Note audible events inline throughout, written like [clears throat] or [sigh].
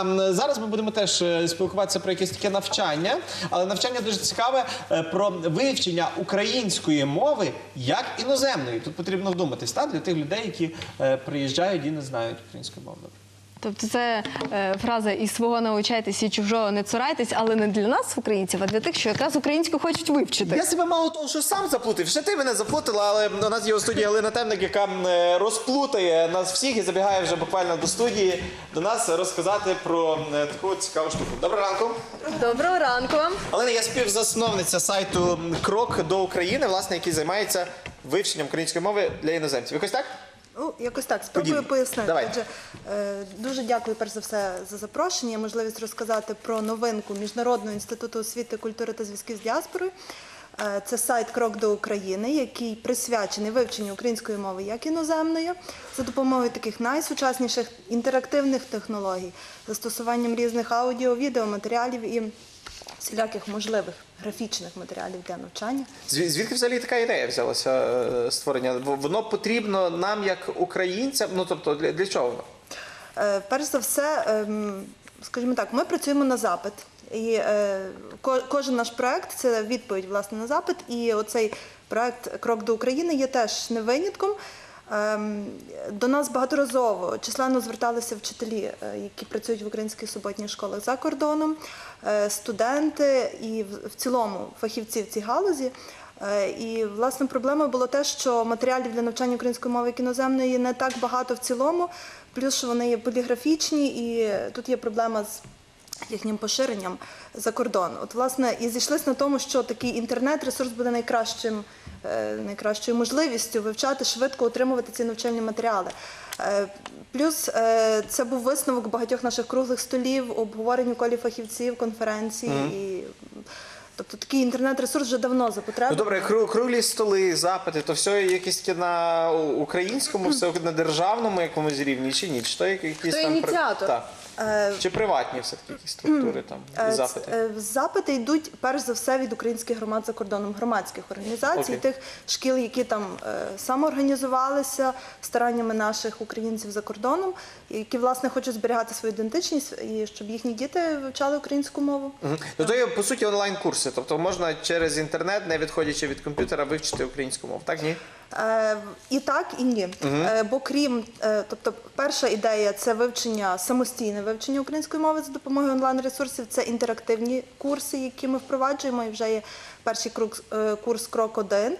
А зараз ми будемо теж е, спілкуватися про якесь таке навчання, але навчання дуже цікаве е, про вивчення української мови як іноземної. Тут потрібно вдуматись та, для тих людей, які е, приїжджають і не знають української мови. Тобто це е, фраза і свого навчайтесь, і чужого не цурайтесь, але не для нас, українців, а для тих, що якраз українську хочуть вивчити. Я себе мало того, що сам заплутав. Ще ти мене заплутала, але у нас є у студії Галина Темник, яка е, розплутає нас всіх і забігає вже буквально до студії до нас розказати про е, таку цікаву штуку. Доброго ранку. Доброго ранку вам. Олена, я співзасновниця сайту Крок до України, власне, який займається вивченням української мови для іноземців. Якось так? Ну, якось так, спробую Подібно. пояснити. Давай. Отже, е, дуже дякую перш за все за запрошення, можливість розказати про новинку Міжнародного інституту освіти, культури та зв'язків з діаспорою. Е, Це сайт Крок до України, який присвячений вивченню української мови як іноземної за допомогою таких найсучасніших інтерактивних технологій, застосуванням різних аудіо, відеоматеріалів і всіляких можливих графічних матеріалів для навчання. Звідки взагалі така ідея взялася е, створення? Воно потрібно нам як українцям. Ну тобто, для, для чого воно? Е, Перш за все, ем, скажімо так, ми працюємо на запит. І е, ко- кожен наш проект це відповідь власне на запит. І оцей проект Крок до України є теж не винятком. Ем, До нас багаторазово численно зверталися вчителі, е, які працюють в українських суботніх школах за кордоном, е, студенти і в цілому фахівці в цій галузі. Е, І власне проблема було те, що матеріалів для навчання української мови як іноземної не так багато в цілому, плюс що вони є поліграфічні, і тут є проблема з їхнім поширенням за кордон. От власне і зійшлися на тому, що такий інтернет-ресурс буде найкращим, найкращою можливістю вивчати швидко отримувати ці навчальні матеріали. Е, Плюс е, це був висновок багатьох наших круглих столів, обговорень у колі фахівців, конференцій. І, тобто такий інтернет-ресурс вже давно за потреби. Ну добре, кру- круглі столи, запити, то все таке на українському, все [clears throat] на державному якомусь рівні, чи ні? Чи то якісь Хто там ініціатор? Так. Е, Чи приватні все-таки якісь структури там Е, і запити? е, Запити йдуть перш за все від українських громад за кордоном, громадських організацій, Окей. тих шкіл, які там самоорганізувалися стараннями наших українців за кордоном, які власне хочуть зберігати свою ідентичність і щоб їхні діти вивчали українську мову. Мгм. Ну то є по суті онлайн-курси, тобто можна через інтернет, не відходячи від комп'ютера, вивчити українську мову. Так ні? Е, І так, і ні. Е, Бо крім, е, тобто, перша ідея це вивчення, самостійне вивчення української мови за допомогою онлайн-ресурсів. Це інтерактивні курси, які ми впроваджуємо, і вже є перший курс крок 1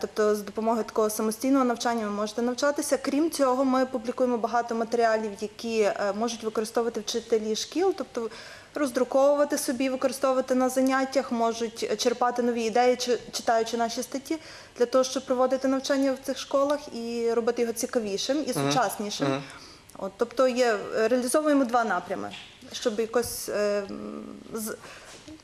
Тобто з допомогою такого самостійного навчання ви можете навчатися. Крім цього, ми публікуємо багато матеріалів, які можуть використовувати вчителі шкіл, тобто роздруковувати собі, використовувати на заняттях, можуть черпати нові ідеї, чи- читаючи наші статті, для того, щоб проводити навчання в цих школах і робити його цікавішим і сучаснішим. От, тобто є, реалізовуємо два напрями, щоб якось, е, з,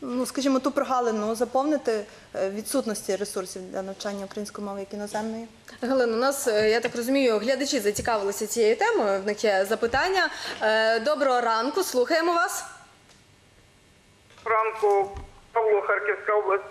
ну, скажімо, ту прогалину заповнити е, відсутності ресурсів для навчання української мови як іноземної. Галина, у нас, е, я так розумію, глядачі зацікавилися цією темою. В них є запитання. Е, Доброго ранку, слухаємо вас. Ранку Павло, Харківська область.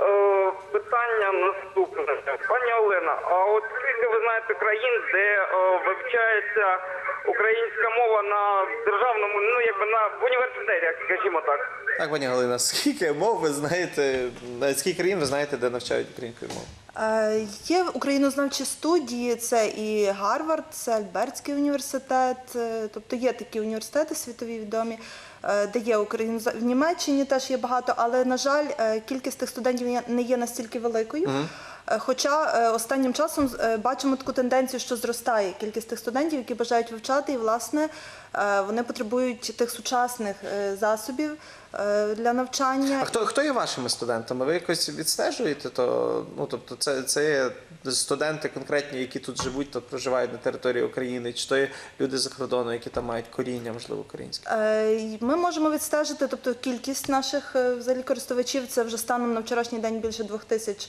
Е, питання наступне. Пані Олена, а от скільки ви знаєте країн, де е, вивчається українська мова на державному, ну якби на в університеті, скажімо так. Так, пані Галина, скільки мов ви знаєте, скільки країн ви знаєте, де навчають українською мовою? Е, Є українознавчі студії, це і Гарвард, це Альбертський університет, е, тобто є такі університети світові відомі, е, де є україноза... в Німеччині теж є багато, але на жаль, кількість тих студентів не є настільки великою. Е, Хоча е, останнім часом е, бачимо таку тенденцію, що зростає кількість тих студентів, які бажають вивчати, і власне е, вони потребують тих сучасних е, засобів е, для навчання. А хто, хто є вашими студентами? Ви якось відстежуєте? То, ну, тобто це, це є студенти конкретні, які тут живуть, то проживають на території України, чи то є люди за кордону, які там мають коріння, можливо, українське? Е, Ми можемо відстежити, тобто кількість наших е, взагалі користувачів це вже станом на вчорашній день більше двох тисяч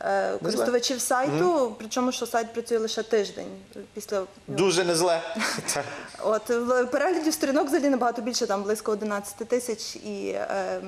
е, користувачів сайту, причому що сайт працює лише тиждень після Дуже не зле. [laughs] От в перегляді сторінок взагалі набагато більше, там близько 11 тисяч. І е,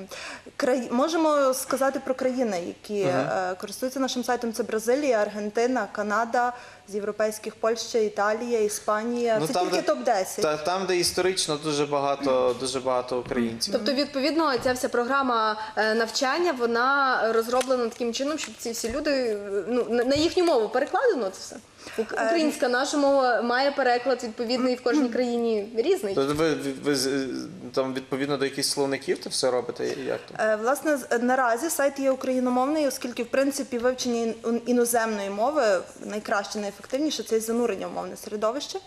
можемо сказати про країни, які е, користуються нашим сайтом. Це Бразилія, Аргентина, Канада, з європейських Польща, Італія, Іспанія. це тільки де- топ 10 Ну, Та, там, де історично дуже багато, дуже багато українців. Тобто, відповідно, ця вся програма е, навчання вона розроблена таким чином, щоб ці всі люди е, ну на на їхню мову перекладено це все. Ук- Українська наша мова має переклад відповідний в кожній країні різний. Тобто ви, ви, ви з- там відповідно до якихось словників це все робите? Як то? Е, Власне, з- наразі сайт є україномовний, оскільки в принципі вивчення ін- іноземної мови найкраще, найефективніше це занурення в мовне середовище.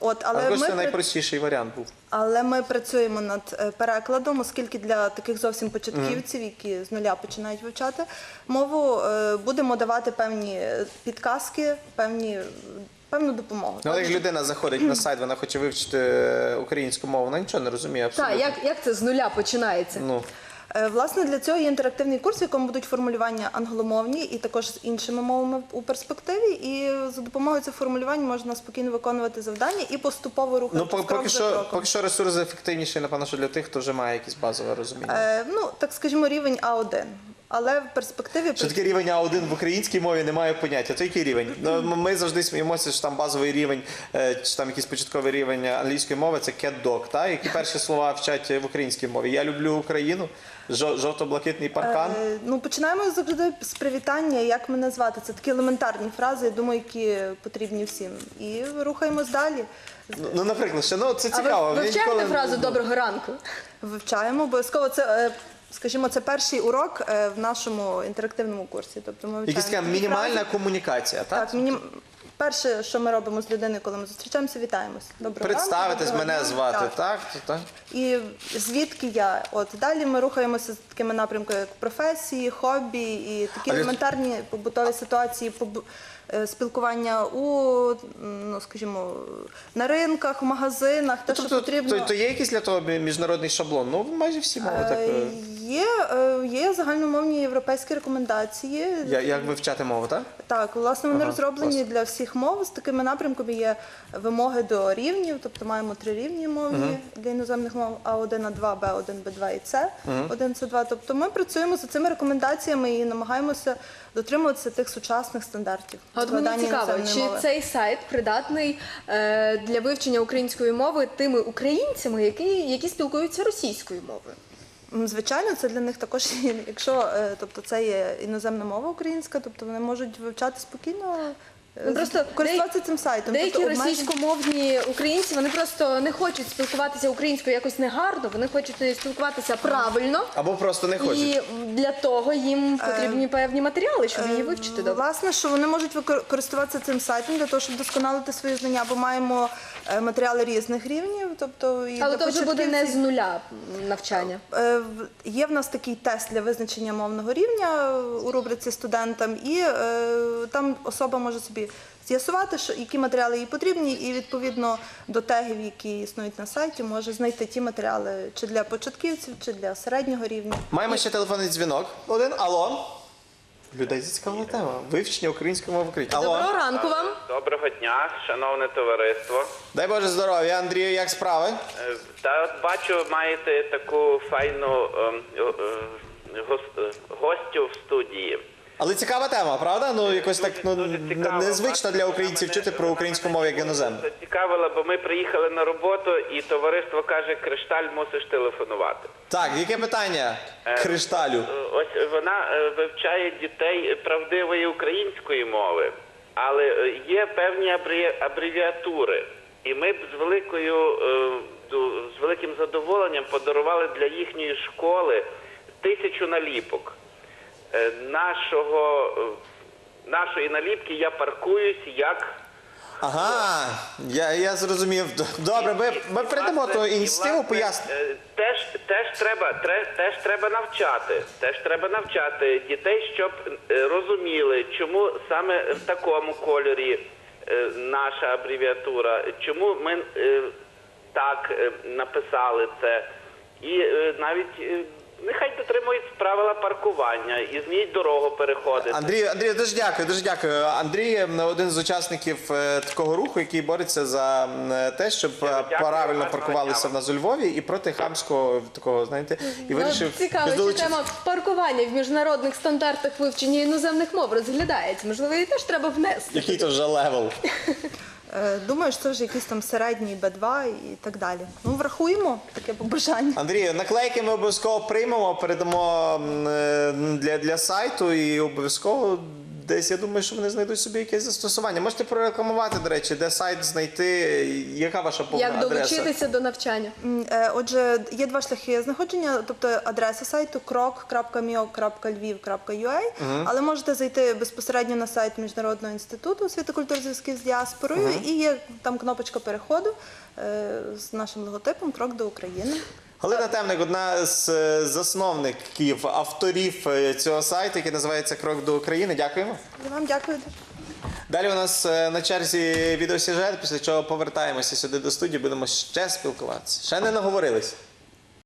От, але Але ми це найпростіший варіант був. Але ми працюємо над е, перекладом, оскільки для таких зовсім початківців, які з нуля починають вивчати мову, е, будемо давати певні е, підказки, певні, певну допомогу. Ну, але як людина заходить на сайт, вона хоче вивчити українську мову, вона нічого не розуміє абсолютно. Так, як, як це з нуля починається? Ну, Власне, для цього є інтерактивний курс, в якому будуть формулювання англомовні і також з іншими мовами у перспективі. І за допомогою цих формулювань можна спокійно виконувати завдання і поступово ну рухатися по- крок поки, за що, кроком. поки що ресурс ефективніший, напевно, що для тих, хто вже має якесь базове розуміння. Е, ну, так скажімо, рівень А1. Але в перспективі Що таке рівень А1 в українській мові немає поняття. То який рівень? Ну, [laughs] ми завжди сміємося, що там базовий рівень, е, чи там якийсь початковий рівень англійської мови це cat dog, та? які перші слова вчать в українській мові. Я люблю Україну, жовто-блакитний паркан. Е, Ну, починаємо завжди з привітання, як мене звати. Це такі елементарні фрази, я думаю, які потрібні всім. І рухаємось далі. Ну, наприклад, ще ну це А цікаво. ви Мені вивчаєте ніколи- фразу доброго ранку? Вивчаємо обов'язково. Це, е, скажімо, це перший урок е, в нашому інтерактивному курсі. Тобто ми Якась така такі мінімальна фрази. комунікація, так? Так, мінім... перше, що ми робимо з людиною, коли ми зустрічаємося, вітаємось. Доброго ранку, Представитись, доброго мене дня. звати, Так. так? то так? І звідки я? От далі ми рухаємося з такими напрямками, як професії, хобі і такі елементарні побутові ситуації, побу- спілкування у ну скажімо на ринках, в магазинах, те, що Тобто, потрібно. то, то є якийсь для того міжнародний шаблон? Ну, майже всі мови так. Е, е, Є, е, є загальномовні європейські рекомендації. Я- Як вивчати мову, так? Так, власне, вони Ага, розроблені класно. для всіх мов. З такими напрямками є вимоги до рівнів, тобто маємо три рівні мовні для іноземних мов А1, А2, Б1, Б2 і С, 1, С2. Тобто ми працюємо за цими рекомендаціями і намагаємося дотримуватися тих сучасних стандартів. А От мені цікаво, чи мови. цей сайт придатний е, для вивчення української мови тими українцями, які, які спілкуються російською мовою? Звичайно, це для них також, якщо е, тобто, це є іноземна мова українська, тобто вони можуть вивчати спокійно, Ну, просто користуватися цим сайтом. Деякі тобто, обмежень- російськомовні українці вони просто не хочуть спілкуватися українською якось негарно, вони хочуть спілкуватися правильно. Або просто не хочуть. І для того їм потрібні певні матеріали, щоб її вивчити добре. Власне, що вони можуть викор- користуватися цим сайтом для того, щоб досконалити свої знання, бо маємо е, матеріали різних рівнів. Тобто і Але для то вже буде не з початківців- нуля навчання. Е, в- Є в нас такий тест для визначення мовного рівня е, у рубриці студентам, і е, там особа може собі з'ясувати, що які матеріали їй потрібні, і відповідно до тегів, які існують на сайті, може знайти ті матеріали чи для початківців, чи для середнього рівня. Маємо ще телефонний дзвінок. Один. Алло. Людей зацікавила тема. Вивчення української мови в Україні. Алло. Доброго ранку вам. Доброго дня, шановне товариство. Дай Боже здоров'я, Андрію, як справи? Е, Та от бачу, маєте таку файну ем, е, е, е, гостю в студії. Але цікава тема, правда? Ну якось так ну, Дуже цікаво. незвично для українців Вона чути про вона українську мене мову як іноземну. Зацікавила, бо ми приїхали на роботу, і товариство каже, Кришталь мусиш телефонувати. Так, яке питання? Е, Кришталю. Е, Ось вона е, вивчає дітей правдивої української мови, але е, є певні абрі- абревіатури. І ми б з великою е, ду- з великим задоволенням подарували для їхньої школи тисячу наліпок. Е, Нашого е, нашої наліпки я паркуюсь як Ага, я, я зрозумів. Добре, ми, ми власне, ту ініціативу, е, Теж, теж треба, теж треба навчати. Теж треба навчати дітей, щоб е, розуміли, чому саме в такому кольорі наша абревіатура, чому ми так написали це. І навіть нехай дотримують правила паркування і зміють дорогу переходити. Андрій, Андрій, дуже дякую, дуже дякую. Андрій один з учасників е, такого руху, який бореться за м, те, щоб е, дякую, правильно гарного паркувалися дня в нас у Львові і проти хамського такого, знаєте, і вирішив Ну, Цікаво, що долучитися. тема паркування в міжнародних стандартах вивчення іноземних мов розглядається. Можливо, її теж треба внести. Який то вже левел. [laughs] Е, Думаю, що це вже якийсь там середній Б2 і так далі. Ну, врахуємо таке побажання. Андрію, наклейки ми обов'язково приймемо, передамо е, для, для сайту і обов'язково десь я думаю, що вони знайдуть собі якесь застосування. Можете прорекламувати, до речі, де сайт знайти, яка ваша повна Як адреса? долучитися до навчання? М, е, Отже, є два шляхи знаходження, тобто адреса сайту krok.mio.lviv.ua, але можете зайти безпосередньо на сайт Міжнародного інституту освіти культури зв'язків з діаспорою, і є там кнопочка переходу е, з нашим логотипом Крок до України. Галина Темник, одна з е, засновників, авторів е, цього сайту, який називається Крок до України. Дякуємо. Я вам дякую. Далі у нас е, на черзі відеосюжет, після чого повертаємося сюди до студії, будемо ще спілкуватися. Ще не наговорились.